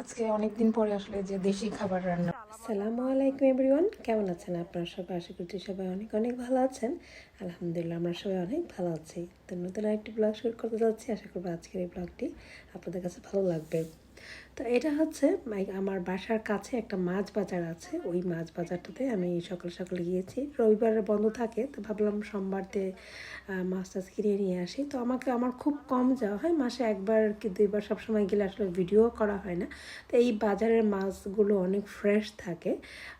আজকে অনেকদিন পরে আসলে যে দেশি খাবার রান্না। সালামু আলাইকুম এভরিওয়ান কেমন আছেন আপনারা সবাই? আশা করছি সবাই অনেক অনেক ভালো আছেন। আলহামদুলিল্লাহ আমরা সবাই অনেক ভালো আছি। তো নতুন আরেকটি ব্লগ শুরু করতে যাচ্ছি। আশা করব আজকের এই ব্লগটি আপনাদের কাছে ভালো লাগবে। তো এটা হচ্ছে আমার বাসার কাছে একটা মাছ বাজার আছে। ওই মাছ বাজারটাতে আমি সকাল সকাল গিয়েছি। রবিবার বন্ধ থাকে, তো ভাবলাম সোমবারতে মাছ টাছ কিনে নিয়ে আসি। তো আমাকে, আমার খুব কম যাওয়া হয়। মাসে একবার কি দুইবার সবসময় গেলে আসলে ভিডিও করা হয় না। তো এই বাজারের মাছগুলো অনেক ফ্রেশ থাকে।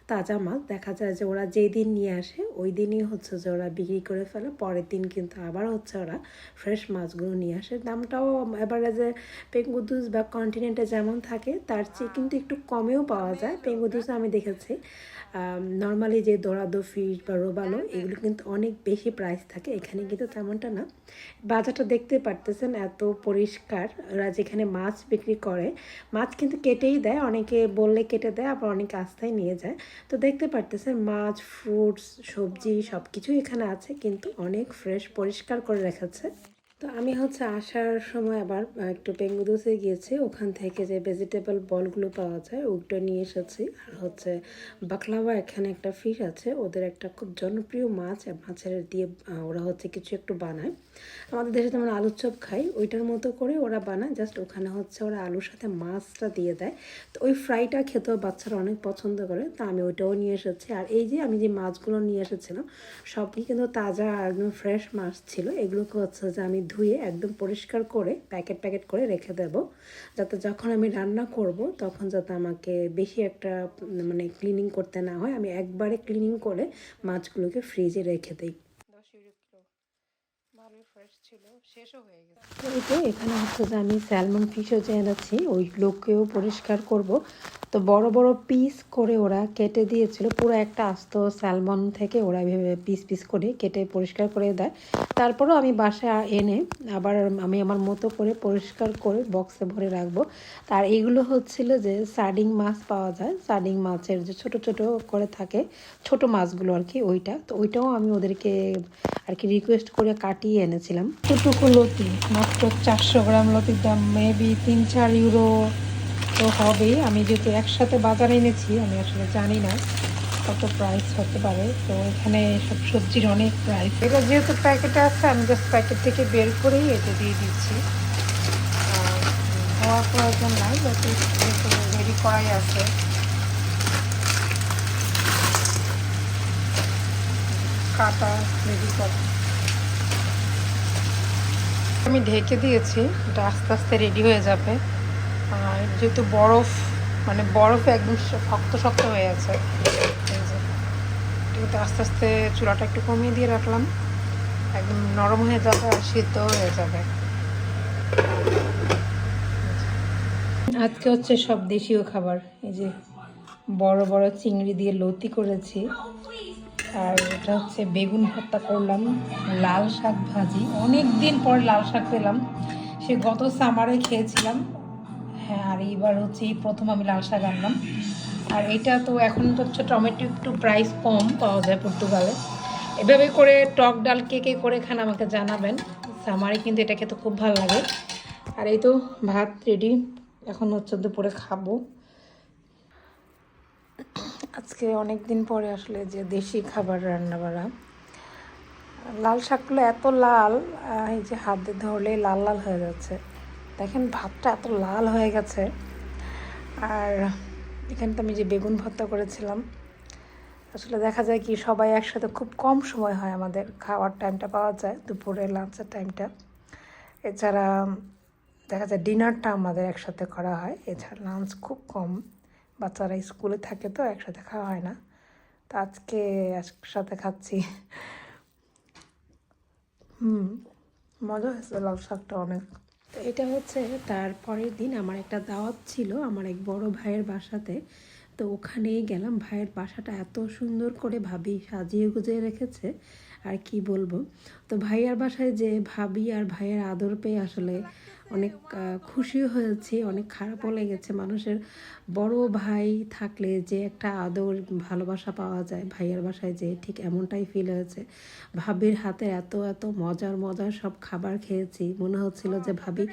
তাজা মাছ দেখা যায় যে ওরা যেই দিন নিয়ে আসে, ওই দিনই হচ্ছে যে ওরা বিক্রি করে ফেলে। পরের দিন কিন্তু আবার হচ্ছে ওরা ফ্রেশ মাছগুলো নিয়ে আসে। দামটাও এভারেজে পেঙ্গুদুস বা কন্টিনেন্টে যেমন থাকে, তার চেয়ে কিন্তু একটু কমেও পাওয়া যায়। পেঙ্গুদুস আমি দেখেছি নর্মালি যে দোরাদো ফিশ বা রোবালো এগুলো কিন্তু অনেক বেশি প্রাইস থাকে। এখানে কিন্তু তেমনটা না। বাজারটা দেখতে পারতেছেন এত পরিষ্কার। ওরা যেখানে মাছ বিক্রি করে, মাছ কিন্তু কেটেই দেয়। অনেকে বললে কেটে দেয়, আবার অনেকে আস্থায় নিয়ে যায়। তো দেখতে পারতেছেন মাছ ফ্রুটস সবজি সব কিছুই এখানে আছে, কিন্তু অনেক ফ্রেশ পরিষ্কার করে রেখেছে। তো আমি হচ্ছে আসার সময় আবার একটু পেঙ্গুদুসে গিয়েছি। ওখান থেকে যে ভেজিটেবল বলগুলো পাওয়া যায় ওগুলো নিয়ে এসেছি। আর হচ্ছে বাকলাওয়া এখানে একটা ফিশ আছে, ওদের একটা খুব জনপ্রিয় মাছ মাছের দিয়ে ওরা হচ্ছে কিছু একটু বানায়। আমাদের দেশে যেমন আলুর চপ খাই ওইটার মতো করে ওরা বানায়। জাস্ট ওখানে হচ্ছে ওরা আলুর সাথে মাছটা দিয়ে দেয়। তো ওই ফ্রাইটা খেতেও বাচ্চারা অনেক পছন্দ করে, তা আমি ওইটাও নিয়ে এসেছি। আর এই যে আমি যে মাছগুলো নিয়ে এসেছিলাম, সবই কিন্তু তাজা একদম ফ্রেশ মাছ ছিল। এগুলোকে হচ্ছে যে আমি ধুয়ে একদম পরিষ্কার করে প্যাকেট প্যাকেট করে রেখে দেব। যাতে যখন আমি রান্না করব, তখন যাতে আমাকে বেশি একটা মানে ক্লিনিং করতে না হয়। আমি একবারে ক্লিনিং করে মাছগুলোকে ফ্রিজে রেখে দিই। এখানে হচ্ছে যে আমি স্যালমন ফিশও যে এনেছি ওইগুলোকেও পরিষ্কার করব। তো বড় বড় পিস করে ওরা কেটে দিয়েছিল, পুরো একটা আস্ত স্যালমন থেকে ওরা এভাবে পিস পিস করে কেটে পরিষ্কার করে দেয়। তারপরেও আমি বাসায় এনে আবার আমি আমার মতো করে পরিষ্কার করে বক্সে ভরে রাখব। তার এইগুলো হচ্ছিল যে সার্ডিং মাছ পাওয়া যায় সার্ডিং মাছের যে ছোট ছোট করে থাকে, ছোট মাছগুলো আর কি ওইটা। তো ওইটাও আমি ওদেরকে আর কি রিকোয়েস্ট করে কাটিয়ে এনেছিলাম। টুটুকু লতি, মাত্র চারশো গ্রাম লতির দাম মেবি তিন চার ইউরো তো হবেই। আমি যেহেতু একসাথে বাজারে এনেছি, আমি আসলে জানি না কত প্রাইস হতে পারে। তো এখানে সব সবজির অনেক প্রাইস এটা যেহেতু প্যাকেটে আছে, আমি জাস্ট প্যাকেট থেকে বের করেই এটা দিয়ে দিচ্ছি। ধোয়ার প্রয়োজন নাই যাতে রেডি করাই আছে। কাটা রেডি করা আমি ঢেকে দিয়েছি, এটা আস্তে আস্তে রেডি হয়ে যাবে। আর যেহেতু বরফ মানে বরফে একদম শক্ত শক্ত হয়ে আছে এটাকে আস্তে আস্তে চুলাটা একটু কমিয়ে দিয়ে রাখলাম। একদম নরম হয়ে যাবে আর সিদ্ধ হয়ে যাবে। আজকে হচ্ছে সব দেশীয় খাবার, এই যে বড় বড় চিংড়ি দিয়ে লতি করেছি। আর এটা হচ্ছে বেগুন ভর্তা করলাম, লাল শাক ভাজি। অনেক দিন পর লাল শাক পেলাম। সে গত সামারে খেয়েছিলাম। হ্যাঁ আর এইবার হচ্ছে এই প্রথম আমি লাল শাক আনলাম। আর এটা তো এখন তো হচ্ছে টমেটো একটু প্রাইস কম পাওয়া যায় পর্তুগালে এভাবে করে টক ডাল কে কে করে খান আমাকে জানাবেন। সামারে কিন্তু এটা খেতে খুব ভালো লাগে। আর এই তো ভাত রেডি এখন হচ্ছে দুপুরে খাব। আজকে অনেক দিন পরে আসলে যে দেশি খাবার রান্না করা লাল শাকগুলো এত লাল এই যে হাত দিয়ে ধরলে লাল লাল হয়ে যাচ্ছে। দেখেন ভাতটা এত লাল হয়ে গেছে। আর এখানে তো আমি যে বেগুন ভর্তা করেছিলাম, আসলে দেখা যায় কি সবাই একসাথে খুব কম সময় হয় আমাদের খাওয়ার টাইমটা পাওয়া যায়, দুপুরে লাঞ্চের টাইমটা এছাড়া দেখা যায় ডিনারটা আমাদের একসাথে করা হয়, এছাড়া লাঞ্চ খুব কম। বাচ্চারা স্কুলে থাকে তো, একসাথে খাওয়া হয় না। তো আজকে একসাথে খাচ্ছি। হুম, মজা হয়েছে লাল শাকটা অনেক। তো এটা হচ্ছে তার পরের দিন আমার একটা দাওয়াত ছিল আমার এক বড় ভাইয়ের বাসাতে। তো ওখানেই গেলাম, ভাইয়ের বাসাটা এত সুন্দর করে ভাবি সাজিয়ে গুজিয়ে রেখেছে, আর কি বলব। তো ভাইয়ার বাসায় যে ভাবি আর ভাইয়ের আদর পেয়ে আসলে অনেক খুশি হয়েছি, অনেক খারাপও লেগেছে। মানুষের বড় ভাই থাকলে যে একটা আদর, ভালোবাসা পাওয়া যায় ভাইয়ের বাসায় যে ঠিক এমনটাই ফিল হয়েছে। ভাবির হাতে এত এত মজার মজার সব খাবার খেয়েছি। মনে হচ্ছিল যে ভাবি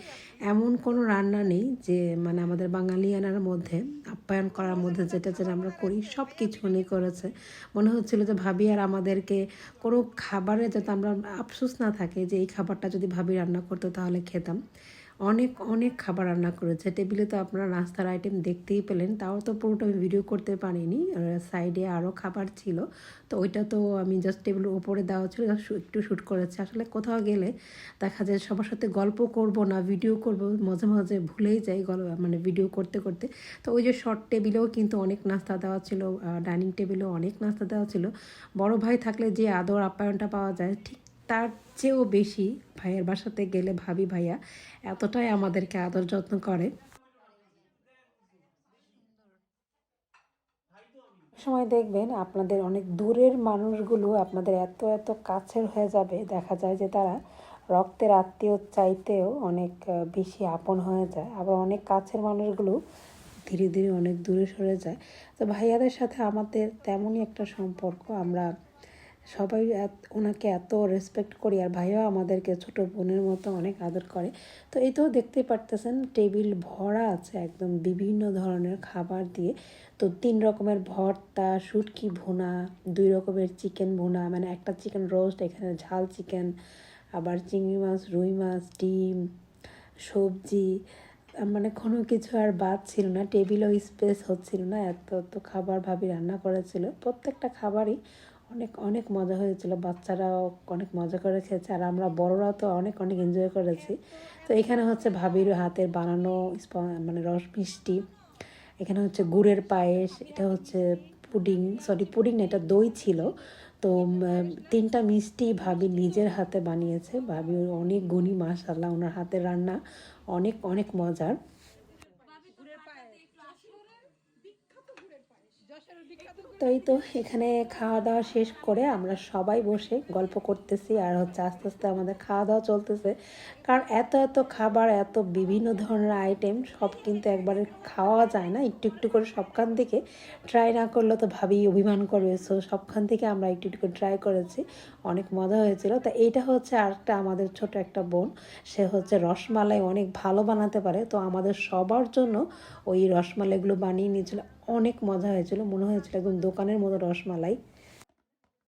এমন কোনো রান্না নেই যে মানে আমাদের বাঙালিয়ানার মধ্যে, আপ্যায়ন করার মধ্যে যেটা যেটা আমরা করি সব কিছু উনি করেছে। মনে হচ্ছিল যে ভাবি আর আমাদেরকে কোনো খাবারে যাতে আমরা আফসোস না থাকে যে এই খাবারটা যদি ভাবি রান্না করতো তাহলে খেতাম। অনেক অনেক খাবার রান্না করেছে। টেবিলে তো আপনারা নাস্তার আইটেম দেখতেই পেলেন, তাও তো পুরোটা আমি ভিডিও করতে পারিনি। সাইডে আরও খাবার ছিল, তো ওইটা তো আমি জাস্ট টেবিলের ওপরে দেওয়া ছিল, একটু শ্যুট করেছি। আসলে কোথাও গেলে দেখা যায় সবার সাথে গল্প করব না ভিডিও করব, মাঝে মাঝে ভুলেই যাই গল্প মানে ভিডিও করতে করতে। তো ওই যে শর্ট টেবিলেও কিন্তু অনেক নাস্তা দেওয়া ছিল ডাইনিং টেবিলেও অনেক নাস্তা দেওয়া ছিল। বড় ভাই থাকলে যে আদর আপ্যায়নটা পাওয়া যায়, ঠিক তার চেয়েও বেশি ভাইয়ের বাসাতে গেলে ভাবি ভাইয়া এতটাই আমাদেরকে আদর যত্ন করে। সময় দেখবেন আপনাদের অনেক দূরের মানুষগুলো আপনাদের এত এত কাছের হয়ে যাবে, দেখা যায় যে তারা রক্তের আত্মীয় চাইতেও অনেক বেশি আপন হয়ে যায়। আবার অনেক কাছের মানুষগুলো ধীরে ধীরে অনেক দূরে সরে যায়। তো ভাইয়াদের সাথে আমাদের তেমনই একটা সম্পর্ক, আমরা সবাই ওনাকে এত রেসপেক্ট করি আর ভাইয়াও আমাদেরকে ছোট বোনের মতো অনেক আদর করে। তো এই তো দেখতেই পারতেছেন, টেবিল ভরা আছে একদম বিভিন্ন ধরনের খাবার দিয়ে। তো তিন রকমের ভর্তা, শুটকি ভুনা, দুই রকমের চিকেন ভুনা মানে একটা চিকেন রোস্ট এখানে ঝাল চিকেন আবার চিংড়ি মাছ, রুই মাছ, ডিম, সবজি মানে কোনো কিছু আর বাদ ছিল না, টেবিলও স্পেস হচ্ছিল না, এত এত খাবার ভাবি রান্না করেছিল। প্রত্যেকটা খাবারই অনেক অনেক মজা হয়েছিল। বাচ্চারাও অনেক মজা করে খেয়েছে আর আমরা বড়রাও তো অনেক অনেক এনজয় করেছি। তো এখানে হচ্ছে ভাবির হাতের বানানো মানে রস মিষ্টি। এখানে হচ্ছে গুড়ের পায়েস, এটা হচ্ছে পুডিং সরি পুডিং না, এটা দই ছিল। তো তিনটা মিষ্টি ভাবি নিজের হাতে বানিয়েছে। ভাবি অনেক গুণী মাশাল্লাহ ওনার হাতের রান্না অনেক অনেক মজার। তো এই তো এখানে খাওয়া দাওয়া শেষ করে আমরা সবাই বসে গল্প করতেছি আর হচ্ছে আস্তে আস্তে আমাদের খাওয়া দাওয়া চলতেছে। কারণ এত এত খাবার, এত বিভিন্ন ধরনের আইটেম সব কিন্তু একবারে খাওয়া যায় না। একটু একটু করে সবখান থেকে ট্রাই না করলে তো ভাবি অভিমান করবে। সো সবখান থেকে আমরা একটু একটু করে ট্রাই করেছি। অনেক মজা হয়েছিল। তা এইটা হচ্ছে আরেকটা আমাদের ছোট একটা বোন। সে হচ্ছে রসমালাই অনেক ভালো বানাতে পারে। তো আমাদের সবার জন্য ওই রসমালাইগুলো বানিয়ে নিয়েছিল। অনেক মজা হয়েছিল। মনে হয়েছিল একদম দোকানের মতো রসমালাই।